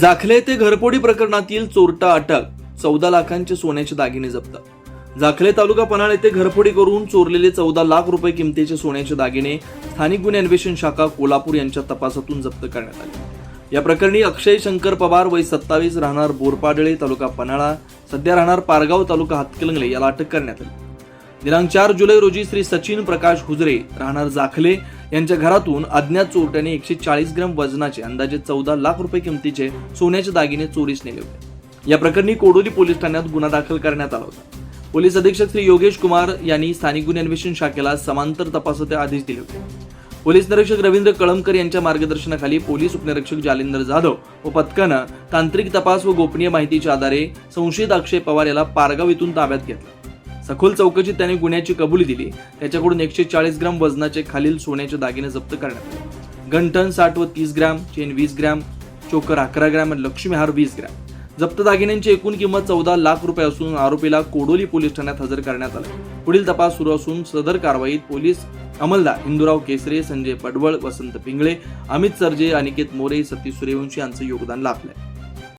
जाखले येथे घरफोडी प्रकरणातील चोरटा अटक चौदा लाखांचे सोन्याचे दागिने जप्त. जाखले तालुका पन्हाळ येथे घरफोडी करून चोरलेले चौदा लाख रुपये किमतीचे सोन्याचे दागिने स्थानिक गुन्हे अन्वेषण शाखा कोल्हापूर यांच्या तपासातून जप्त करण्यात आले. या प्रकरणी अक्षय शंकर पवार वय सत्तावीस राहणार बोरपाडळे तालुका पन्हाळा सध्या राहणार पारगाव तालुका हातकलंगले याला अटक करण्यात आली. दिनांक चार जुलै रोजी श्री सचिन प्रकाश हुजरे राहणार जाखले यांच्या घरातून अज्ञात चोरट्याने एकशे चाळीस ग्रॅम वजनाचे अंदाजे चौदा लाख रुपये किमतीचे सोन्याचे दागिने चोरीस नेले होते. या प्रकरणी कोडोली पोलीस ठाण्यात गुन्हा दाखल करण्यात आला होता. पोलीस अधीक्षक श्री योगेश कुमार यांनी स्थानिक गुन्हे अन्वेषण शाखेला समांतर तपासाचे आदेश दिले होते. पोलीस निरीक्षक रवींद्र कळमकर यांच्या मार्गदर्शनाखाली पोलीस उपनिरीक्षक जालिंदर जाधव व पथकानं तांत्रिक तपास व गोपनीय माहितीच्या आधारे संशयित अक्षय पवार याला पारगाव इथून ताब्यात घेतलं. सखोल चौकशीत त्याने गुन्ह्याची कबुली दिली. त्याच्याकडून एकशे चाळीस ग्राम वजनाचे खालील सोन्याचे दागिने जप्त करण्यात आले. गंठन साठ व तीस ग्रॅम चेन वीस ग्रॅम चोकर अकरा ग्रॅम आणि लक्ष्मीहार वीस ग्रॅम. जप्त दागिन्यांची एकूण किंमत चौदा लाख रुपये असून आरोपीला कोडोली पोलीस ठाण्यात हजर करण्यात आला. पुढील तपास सुरू असून सदर कारवाईत पोलीस अंमलदार हिंदुराव केसरे संजय पडवळ वसंत पिंगळे अमित सरजे अनिकेत मोरे सतीश सूर्यवंशी यांचं योगदान लाभलंय.